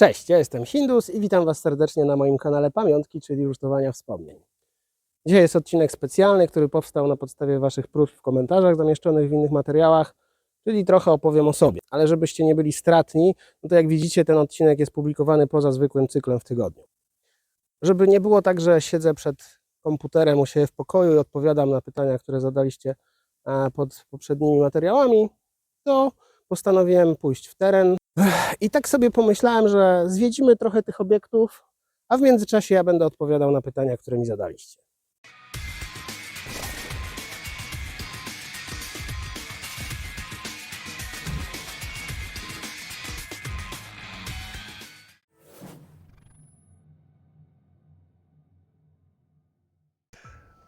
Cześć, ja jestem Hindus i witam Was serdecznie na moim kanale Pamiątki, czyli Rusztowania Wspomnień. Dzisiaj jest odcinek specjalny, który powstał na podstawie Waszych próśb w komentarzach zamieszczonych w innych materiałach, czyli trochę opowiem o sobie. Ale żebyście nie byli stratni, no to jak widzicie ten odcinek jest publikowany poza zwykłym cyklem w tygodniu. Żeby nie było tak, że siedzę przed komputerem u siebie w pokoju i odpowiadam na pytania, które zadaliście e, pod poprzednimi materiałami, to postanowiłem pójść w teren, i tak sobie pomyślałem, że zwiedzimy trochę tych obiektów, a w międzyczasie ja będę odpowiadał na pytania, które mi zadaliście.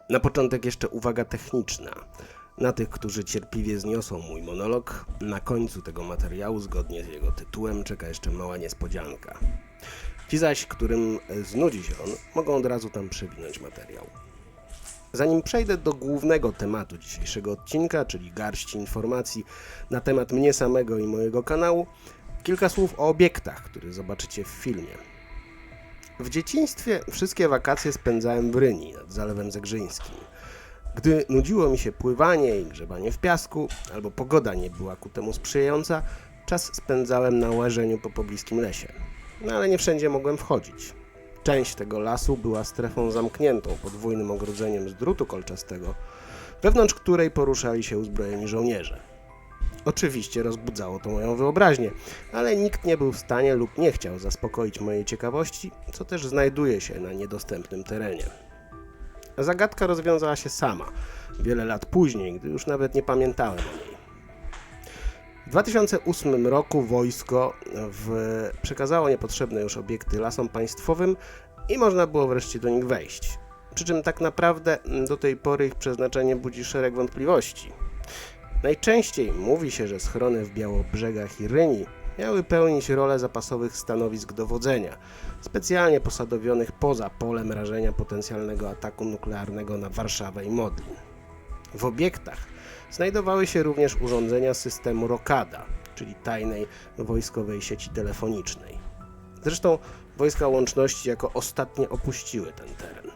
Na początek jeszcze uwaga techniczna. Na tych, którzy cierpliwie zniosą mój monolog, na końcu tego materiału, zgodnie z jego tytułem, czeka jeszcze mała niespodzianka. Ci zaś, którym znudzi się on, mogą od razu tam przewinąć materiał. Zanim przejdę do głównego tematu dzisiejszego odcinka, czyli garści informacji na temat mnie samego i mojego kanału, kilka słów o obiektach, które zobaczycie w filmie. W dzieciństwie wszystkie wakacje spędzałem w Ryni nad Zalewem Zegrzyńskim. Gdy nudziło mi się pływanie i grzebanie w piasku, albo pogoda nie była ku temu sprzyjająca, czas spędzałem na łażeniu po pobliskim lesie. No ale nie wszędzie mogłem wchodzić. Część tego lasu była strefą zamkniętą podwójnym ogrodzeniem z drutu kolczastego, wewnątrz której poruszali się uzbrojeni żołnierze. Oczywiście rozbudzało to moją wyobraźnię, ale nikt nie był w stanie lub nie chciał zaspokoić mojej ciekawości, co też znajduje się na niedostępnym terenie. Zagadka rozwiązała się sama, wiele lat później, gdy już nawet nie pamiętałem o niej. W 2008 roku wojsko w... przekazało niepotrzebne już obiekty lasom państwowym i można było wreszcie do nich wejść. Przy czym tak naprawdę do tej pory ich przeznaczenie budzi szereg wątpliwości. Najczęściej mówi się, że schrony w Białobrzegach i Ryni miały pełnić rolę zapasowych stanowisk dowodzenia, specjalnie posadowionych poza polem rażenia potencjalnego ataku nuklearnego na Warszawę i Modlin. W obiektach znajdowały się również urządzenia systemu Rokada, czyli tajnej wojskowej sieci telefonicznej. Zresztą wojska łączności jako ostatnie opuściły ten teren.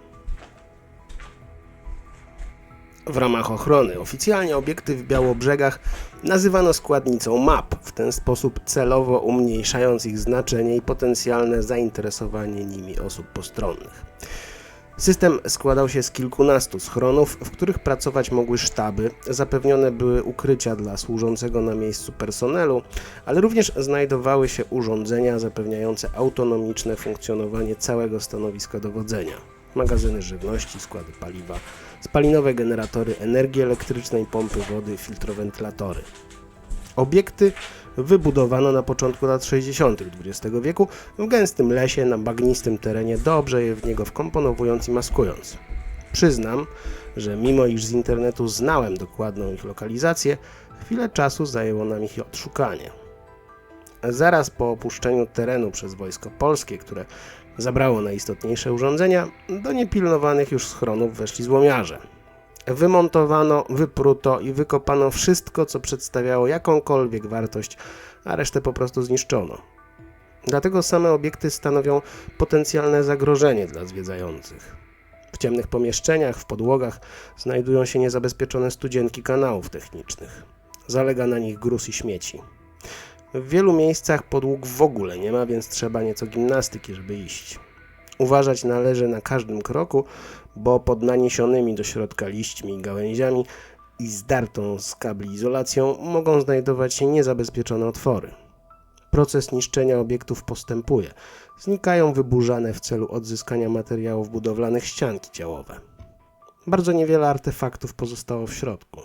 W ramach ochrony oficjalnie obiekty w Białobrzegach nazywano składnicą map, w ten sposób celowo umniejszając ich znaczenie i potencjalne zainteresowanie nimi osób postronnych. System składał się z kilkunastu schronów, w których pracować mogły sztaby, zapewnione były ukrycia dla służącego na miejscu personelu, ale również znajdowały się urządzenia zapewniające autonomiczne funkcjonowanie całego stanowiska dowodzenia. Magazyny żywności, składy paliwa, spalinowe generatory energii elektrycznej, pompy wody, filtrowentylatory. Obiekty wybudowano na początku lat 60. XX wieku w gęstym lesie na bagnistym terenie, dobrze je w niego wkomponowując i maskując. Przyznam, że mimo iż z internetu znałem dokładną ich lokalizację, chwilę czasu zajęło nam ich odszukanie. Zaraz po opuszczeniu terenu przez wojsko polskie, które zabrało najistotniejsze urządzenia, do niepilnowanych już schronów weszli złomiarze. Wymontowano, wypruto i wykopano wszystko, co przedstawiało jakąkolwiek wartość, a resztę po prostu zniszczono. Dlatego same obiekty stanowią potencjalne zagrożenie dla zwiedzających. W ciemnych pomieszczeniach, w podłogach znajdują się niezabezpieczone studzienki kanałów technicznych. Zalega na nich gruz i śmieci. W wielu miejscach podłóg w ogóle nie ma, więc trzeba nieco gimnastyki, żeby iść. Uważać należy na każdym kroku, bo pod naniesionymi do środka liśćmi i gałęziami i zdartą z kabli izolacją mogą znajdować się niezabezpieczone otwory. Proces niszczenia obiektów postępuje. Znikają wyburzane w celu odzyskania materiałów budowlanych ścianki działowe. Bardzo niewiele artefaktów pozostało w środku.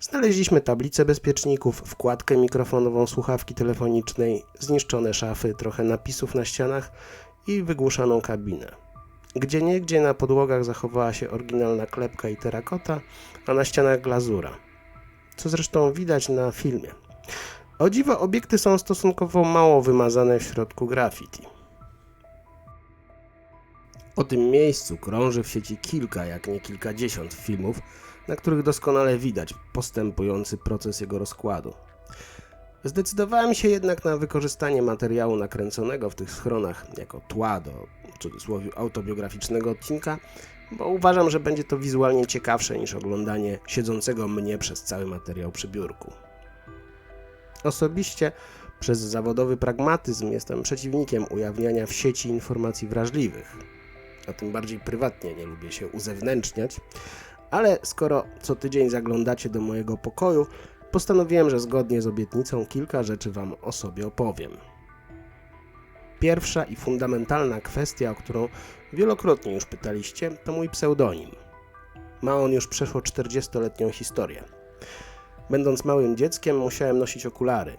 Znaleźliśmy tablicę bezpieczników, wkładkę mikrofonową słuchawki telefonicznej, zniszczone szafy, trochę napisów na ścianach i wygłuszaną kabinę. Gdzie niegdzie na podłogach zachowała się oryginalna klepka i terakota, a na ścianach glazura. Co zresztą widać na filmie. O dziwo, obiekty są stosunkowo mało wymazane w środku graffiti. O tym miejscu krąży w sieci kilka, jak nie kilkadziesiąt filmów, na których doskonale widać postępujący proces jego rozkładu. Zdecydowałem się jednak na wykorzystanie materiału nakręconego w tych schronach jako tła do w cudzysłowie autobiograficznego odcinka, bo uważam, że będzie to wizualnie ciekawsze niż oglądanie siedzącego mnie przez cały materiał przy biurku. Osobiście przez zawodowy pragmatyzm jestem przeciwnikiem ujawniania w sieci informacji wrażliwych, a tym bardziej prywatnie nie lubię się uzewnętrzniać, ale skoro co tydzień zaglądacie do mojego pokoju, postanowiłem, że zgodnie z obietnicą kilka rzeczy Wam o sobie opowiem. Pierwsza i fundamentalna kwestia, o którą wielokrotnie już pytaliście, to mój pseudonim. Ma on już przeszło 40-letnią historię. Będąc małym dzieckiem, musiałem nosić okulary.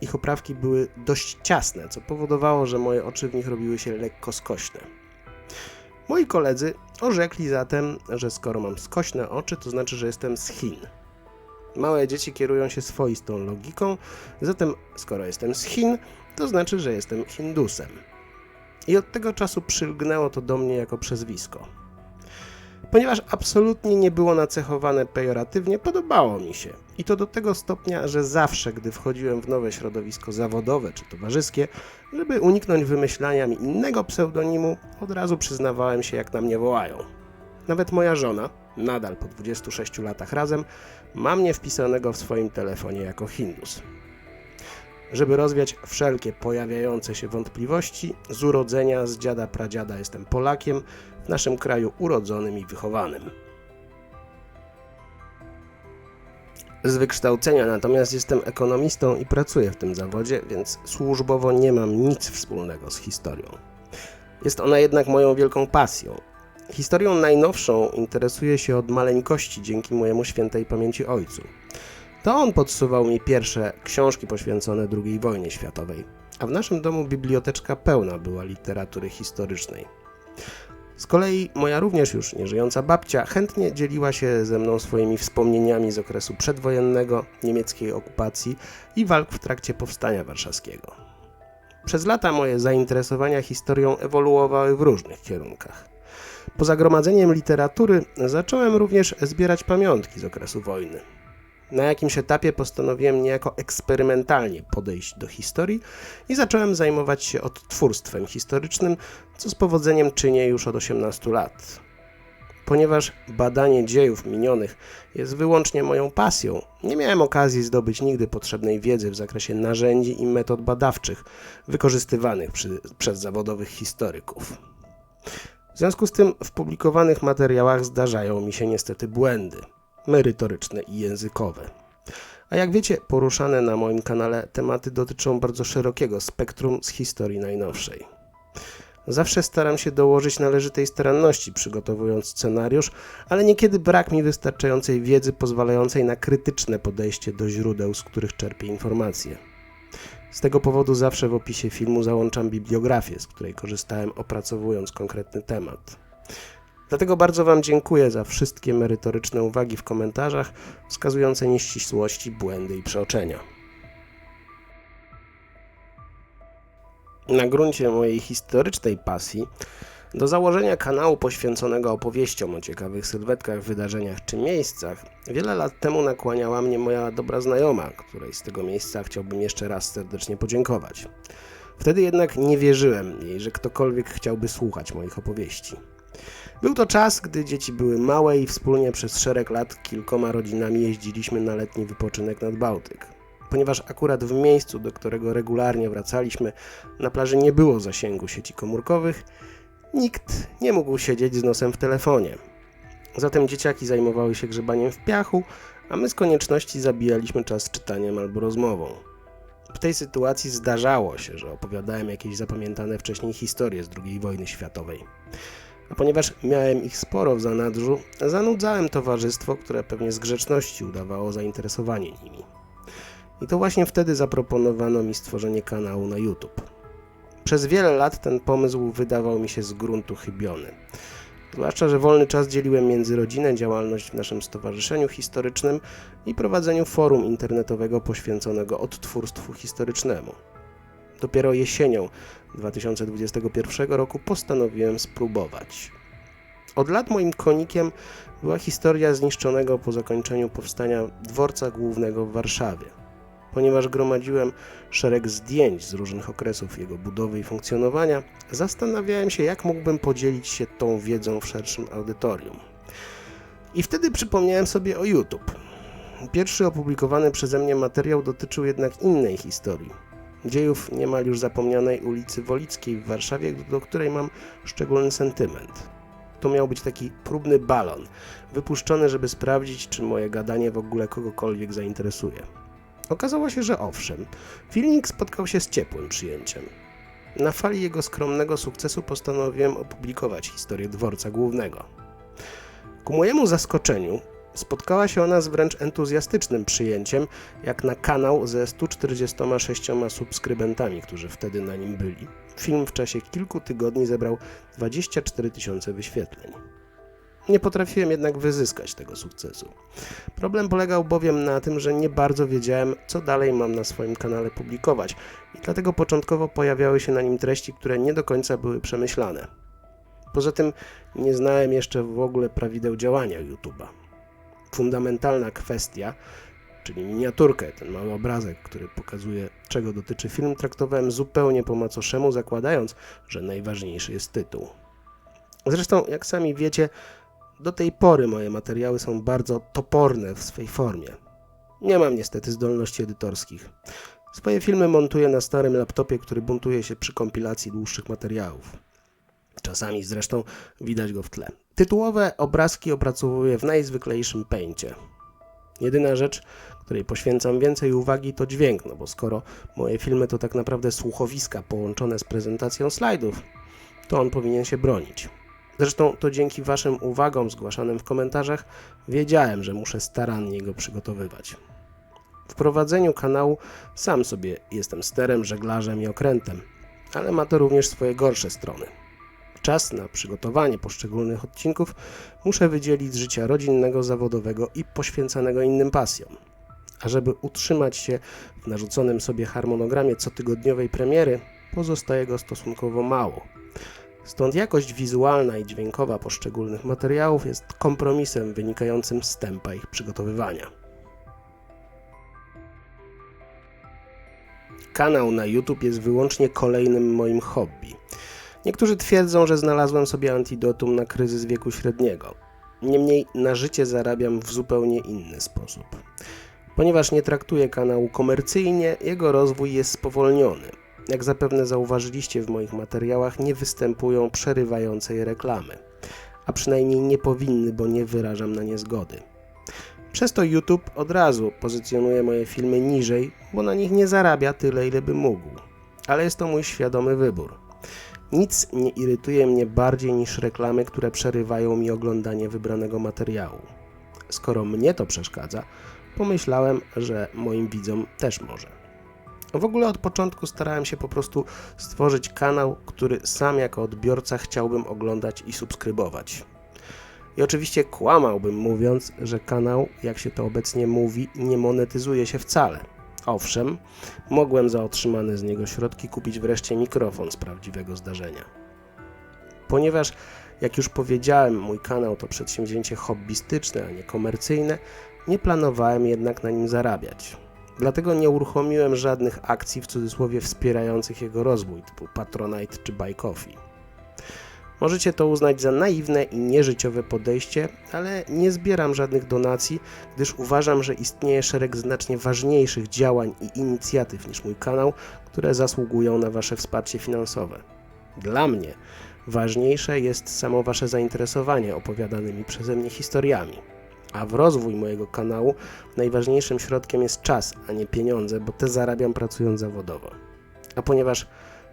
Ich oprawki były dość ciasne, co powodowało, że moje oczy w nich robiły się lekko skośne. Moi koledzy orzekli zatem, że skoro mam skośne oczy, to znaczy, że jestem z Chin. Małe dzieci kierują się swoistą logiką, zatem skoro jestem z Chin, to znaczy, że jestem Hindusem. I od tego czasu przylgnęło to do mnie jako przezwisko. Ponieważ absolutnie nie było nacechowane pejoratywnie, podobało mi się. I to do tego stopnia, że zawsze, gdy wchodziłem w nowe środowisko zawodowe czy towarzyskie, żeby uniknąć wymyślania mi innego pseudonimu, od razu przyznawałem się, jak na mnie wołają. Nawet moja żona, nadal po 26 latach razem, ma mnie wpisanego w swoim telefonie jako Hindus. Żeby rozwiać wszelkie pojawiające się wątpliwości, z urodzenia, z dziada pradziada jestem Polakiem, w naszym kraju urodzonym i wychowanym. Z wykształcenia natomiast jestem ekonomistą i pracuję w tym zawodzie, więc służbowo nie mam nic wspólnego z historią. Jest ona jednak moją wielką pasją. Historią najnowszą interesuję się od maleńkości dzięki mojemu świętej pamięci ojcu. To on podsuwał mi pierwsze książki poświęcone II wojnie światowej, a w naszym domu biblioteczka pełna była literatury historycznej. Z kolei moja również już nieżyjąca babcia chętnie dzieliła się ze mną swoimi wspomnieniami z okresu przedwojennego, niemieckiej okupacji i walk w trakcie powstania warszawskiego. Przez lata moje zainteresowania historią ewoluowały w różnych kierunkach. Poza gromadzeniem literatury zacząłem również zbierać pamiątki z okresu wojny. Na jakimś etapie postanowiłem niejako eksperymentalnie podejść do historii i zacząłem zajmować się odtwórstwem historycznym, co z powodzeniem czynię już od 18 lat. Ponieważ badanie dziejów minionych jest wyłącznie moją pasją, nie miałem okazji zdobyć nigdy potrzebnej wiedzy w zakresie narzędzi i metod badawczych wykorzystywanych przy, przez zawodowych historyków. W związku z tym w publikowanych materiałach zdarzają mi się niestety błędy merytoryczne i językowe. A jak wiecie, poruszane na moim kanale tematy dotyczą bardzo szerokiego spektrum z historii najnowszej. Zawsze staram się dołożyć należytej staranności przygotowując scenariusz, ale niekiedy brak mi wystarczającej wiedzy pozwalającej na krytyczne podejście do źródeł, z których czerpię informacje. Z tego powodu zawsze w opisie filmu załączam bibliografię, z której korzystałem opracowując konkretny temat. Dlatego bardzo Wam dziękuję za wszystkie merytoryczne uwagi w komentarzach wskazujące nieścisłości, błędy i przeoczenia. Na gruncie mojej historycznej pasji do założenia kanału poświęconego opowieściom o ciekawych sylwetkach, wydarzeniach czy miejscach wiele lat temu nakłaniała mnie moja dobra znajoma, której z tego miejsca chciałbym jeszcze raz serdecznie podziękować. Wtedy jednak nie wierzyłem jej, że ktokolwiek chciałby słuchać moich opowieści. Był to czas, gdy dzieci były małe i wspólnie przez szereg lat kilkoma rodzinami jeździliśmy na letni wypoczynek nad Bałtyk. Ponieważ akurat w miejscu, do którego regularnie wracaliśmy, na plaży nie było zasięgu sieci komórkowych, nikt nie mógł siedzieć z nosem w telefonie. Zatem dzieciaki zajmowały się grzebaniem w piachu, a my z konieczności zabijaliśmy czas czytaniem albo rozmową. W tej sytuacji zdarzało się, że opowiadałem jakieś zapamiętane wcześniej historie z II wojny światowej. A ponieważ miałem ich sporo w zanadrzu, zanudzałem towarzystwo, które pewnie z grzeczności udawało zainteresowanie nimi. I to właśnie wtedy zaproponowano mi stworzenie kanału na YouTube. Przez wiele lat ten pomysł wydawał mi się z gruntu chybiony. Zwłaszcza, że wolny czas dzieliłem między rodzinę, działalność w naszym stowarzyszeniu historycznym i prowadzeniu forum internetowego poświęconego odtwórstwu historycznemu. Dopiero jesienią 2021 roku postanowiłem spróbować. Od lat moim konikiem była historia zniszczonego po zakończeniu powstania dworca głównego w Warszawie. Ponieważ gromadziłem szereg zdjęć z różnych okresów jego budowy i funkcjonowania, zastanawiałem się, jak mógłbym podzielić się tą wiedzą w szerszym audytorium. I wtedy przypomniałem sobie o YouTube. Pierwszy opublikowany przeze mnie materiał dotyczył jednak innej historii. Dziejów niemal już zapomnianej ulicy Wolickiej w Warszawie, do której mam szczególny sentyment. To miał być taki próbny balon, wypuszczony, żeby sprawdzić, czy moje gadanie w ogóle kogokolwiek zainteresuje. Okazało się, że owszem, filmik spotkał się z ciepłym przyjęciem. Na fali jego skromnego sukcesu postanowiłem opublikować historię dworca głównego. Ku mojemu zaskoczeniu spotkała się ona z wręcz entuzjastycznym przyjęciem, jak na kanał ze 146 subskrybentami, którzy wtedy na nim byli. Film w czasie kilku tygodni zebrał 24 tysiące wyświetleń. Nie potrafiłem jednak wyzyskać tego sukcesu. Problem polegał bowiem na tym, że nie bardzo wiedziałem, co dalej mam na swoim kanale publikować, i dlatego początkowo pojawiały się na nim treści, które nie do końca były przemyślane. Poza tym nie znałem jeszcze w ogóle prawideł działania YouTube'a. Fundamentalna kwestia, czyli miniaturkę, ten mały obrazek, który pokazuje, czego dotyczy film, traktowałem zupełnie po macoszemu, zakładając, że najważniejszy jest tytuł. Zresztą, jak sami wiecie, do tej pory moje materiały są bardzo toporne w swej formie. Nie mam niestety zdolności edytorskich. Swoje filmy montuję na starym laptopie, który buntuje się przy kompilacji dłuższych materiałów. Czasami zresztą widać go w tle. Tytułowe obrazki opracowuję w najzwyklejszym pęcie. Jedyna rzecz, której poświęcam więcej uwagi, to dźwięk, no bo skoro moje filmy to tak naprawdę słuchowiska połączone z prezentacją slajdów, to on powinien się bronić. Zresztą to dzięki Waszym uwagom zgłaszanym w komentarzach wiedziałem, że muszę starannie go przygotowywać. W prowadzeniu kanału sam sobie jestem sterem, żeglarzem i okrętem, ale ma to również swoje gorsze strony. Czas na przygotowanie poszczególnych odcinków muszę wydzielić z życia rodzinnego, zawodowego i poświęcanego innym pasjom. A żeby utrzymać się w narzuconym sobie harmonogramie cotygodniowej premiery, pozostaje go stosunkowo mało. Stąd jakość wizualna i dźwiękowa poszczególnych materiałów jest kompromisem wynikającym z tempa ich przygotowywania. Kanał na YouTube jest wyłącznie kolejnym moim hobby. Niektórzy twierdzą, że znalazłem sobie antidotum na kryzys wieku średniego. Niemniej na życie zarabiam w zupełnie inny sposób. Ponieważ nie traktuję kanału komercyjnie, jego rozwój jest spowolniony. Jak zapewne zauważyliście w moich materiałach, nie występują przerywające je reklamy. A przynajmniej nie powinny, bo nie wyrażam na nie zgody. Przez to YouTube od razu pozycjonuje moje filmy niżej, bo na nich nie zarabia tyle, ile by mógł. Ale jest to mój świadomy wybór. Nic nie irytuje mnie bardziej niż reklamy, które przerywają mi oglądanie wybranego materiału. Skoro mnie to przeszkadza, pomyślałem, że moim widzom też może. W ogóle od początku starałem się po prostu stworzyć kanał, który sam jako odbiorca chciałbym oglądać i subskrybować. I oczywiście kłamałbym mówiąc, że kanał, jak się to obecnie mówi, nie monetyzuje się wcale. Owszem, mogłem za otrzymane z niego środki kupić wreszcie mikrofon z prawdziwego zdarzenia. Ponieważ, jak już powiedziałem, mój kanał to przedsięwzięcie hobbystyczne, a nie komercyjne, nie planowałem jednak na nim zarabiać. Dlatego nie uruchomiłem żadnych akcji w cudzysłowie wspierających jego rozwój, typu Patronite czy Buy Coffee. Możecie to uznać za naiwne i nieżyciowe podejście, ale nie zbieram żadnych donacji, gdyż uważam, że istnieje szereg znacznie ważniejszych działań i inicjatyw niż mój kanał, które zasługują na Wasze wsparcie finansowe. Dla mnie ważniejsze jest samo Wasze zainteresowanie opowiadanymi przeze mnie historiami. A w rozwój mojego kanału najważniejszym środkiem jest czas, a nie pieniądze, bo te zarabiam pracując zawodowo. A ponieważ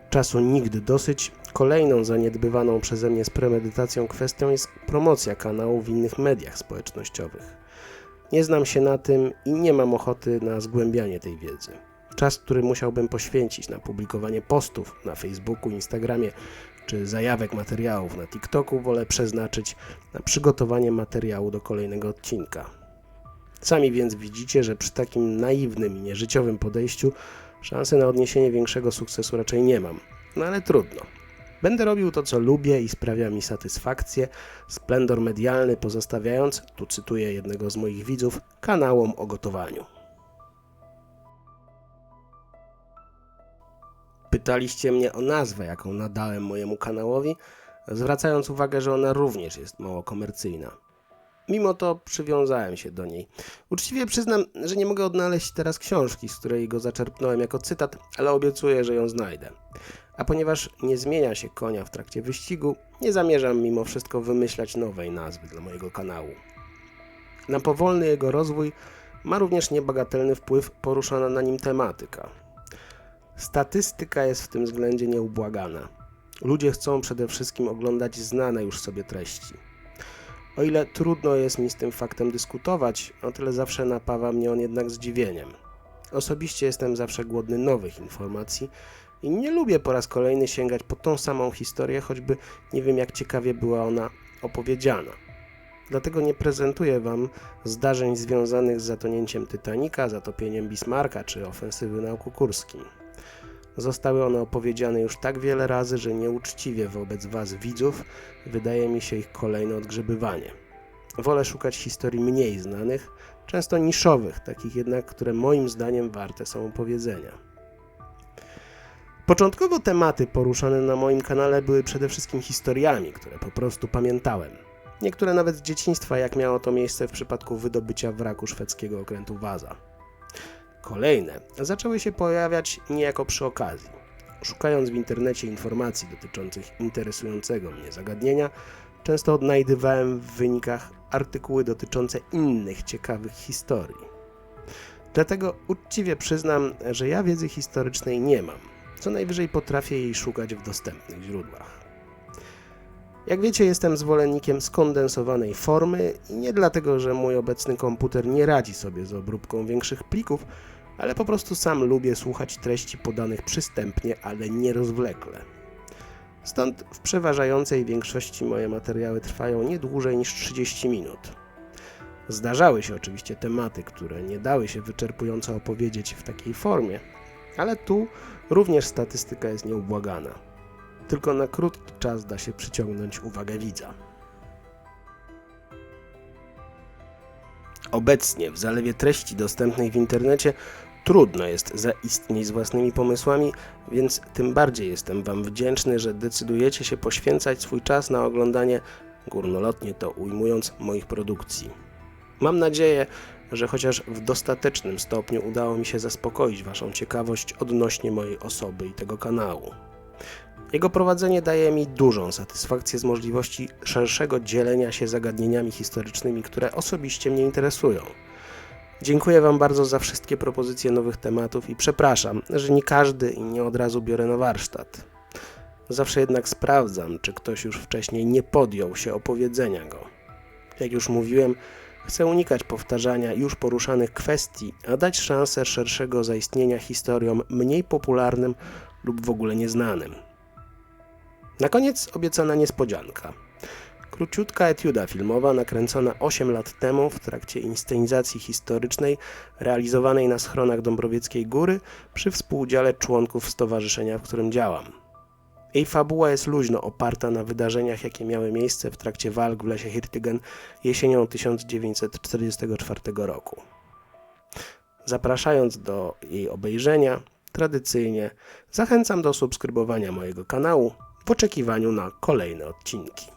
czasu nigdy dosyć, kolejną zaniedbywaną przeze mnie z premedytacją kwestią jest promocja kanału w innych mediach społecznościowych. Nie znam się na tym i nie mam ochoty na zgłębianie tej wiedzy. Czas, który musiałbym poświęcić na publikowanie postów na Facebooku, Instagramie czy zajawek materiałów na TikToku, wolę przeznaczyć na przygotowanie materiału do kolejnego odcinka. Sami więc widzicie, że przy takim naiwnym i nieżyciowym podejściu Szansy na odniesienie większego sukcesu raczej nie mam, no ale trudno. Będę robił to, co lubię i sprawia mi satysfakcję, splendor medialny pozostawiając, tu cytuję jednego z moich widzów, kanałom o gotowaniu. Pytaliście mnie o nazwę, jaką nadałem mojemu kanałowi, zwracając uwagę, że ona również jest mało komercyjna. Mimo to przywiązałem się do niej. Uczciwie przyznam, że nie mogę odnaleźć teraz książki, z której go zaczerpnąłem jako cytat, ale obiecuję, że ją znajdę. A ponieważ nie zmienia się konia w trakcie wyścigu, nie zamierzam mimo wszystko wymyślać nowej nazwy dla mojego kanału. Na powolny jego rozwój ma również niebagatelny wpływ poruszana na nim tematyka. Statystyka jest w tym względzie nieubłagana. Ludzie chcą przede wszystkim oglądać znane już sobie treści. O ile trudno jest mi z tym faktem dyskutować, o tyle zawsze napawa mnie on jednak zdziwieniem. Osobiście jestem zawsze głodny nowych informacji i nie lubię po raz kolejny sięgać po tą samą historię, choćby nie wiem jak ciekawie była ona opowiedziana. Dlatego nie prezentuję Wam zdarzeń związanych z zatonięciem Titanica, zatopieniem Bismarcka czy ofensywy na Oku Kurskim. Zostały one opowiedziane już tak wiele razy, że nieuczciwie wobec Was, widzów, wydaje mi się ich kolejne odgrzebywanie. Wolę szukać historii mniej znanych, często niszowych, takich jednak, które moim zdaniem warte są opowiedzenia. Początkowo tematy poruszane na moim kanale były przede wszystkim historiami, które po prostu pamiętałem. Niektóre nawet z dzieciństwa, jak miało to miejsce w przypadku wydobycia wraku szwedzkiego okrętu Waza. Kolejne zaczęły się pojawiać niejako przy okazji. Szukając w internecie informacji dotyczących interesującego mnie zagadnienia, często odnajdywałem w wynikach artykuły dotyczące innych ciekawych historii. Dlatego uczciwie przyznam, że ja wiedzy historycznej nie mam. Co najwyżej potrafię jej szukać w dostępnych źródłach. Jak wiecie, jestem zwolennikiem skondensowanej formy i nie dlatego, że mój obecny komputer nie radzi sobie z obróbką większych plików, ale po prostu sam lubię słuchać treści podanych przystępnie, ale nie rozwlekle. Stąd w przeważającej większości moje materiały trwają nie dłużej niż 30 minut. Zdarzały się oczywiście tematy, które nie dały się wyczerpująco opowiedzieć w takiej formie, ale tu również statystyka jest nieubłagana. Tylko na krótki czas da się przyciągnąć uwagę widza. Obecnie w zalewie treści dostępnej w internecie trudno jest zaistnieć z własnymi pomysłami, więc tym bardziej jestem Wam wdzięczny, że decydujecie się poświęcać swój czas na oglądanie, górnolotnie to ujmując, moich produkcji. Mam nadzieję, że chociaż w dostatecznym stopniu udało mi się zaspokoić Waszą ciekawość odnośnie mojej osoby i tego kanału. Jego prowadzenie daje mi dużą satysfakcję z możliwości szerszego dzielenia się zagadnieniami historycznymi, które osobiście mnie interesują. Dziękuję Wam bardzo za wszystkie propozycje nowych tematów i przepraszam, że nie każdy i nie od razu biorę na warsztat. Zawsze jednak sprawdzam, czy ktoś już wcześniej nie podjął się opowiedzenia go. Jak już mówiłem, chcę unikać powtarzania już poruszanych kwestii, a dać szansę szerszego zaistnienia historiom mniej popularnym lub w ogóle nieznanym. Na koniec obiecana niespodzianka. Króciutka etiuda filmowa nakręcona 8 lat temu w trakcie inscenizacji historycznej realizowanej na schronach Dąbrowieckiej Góry przy współudziale członków stowarzyszenia, w którym działam. Jej fabuła jest luźno oparta na wydarzeniach, jakie miały miejsce w trakcie walk w lesie Hirtygen jesienią 1944 roku. Zapraszając do jej obejrzenia, tradycyjnie zachęcam do subskrybowania mojego kanału w oczekiwaniu na kolejne odcinki.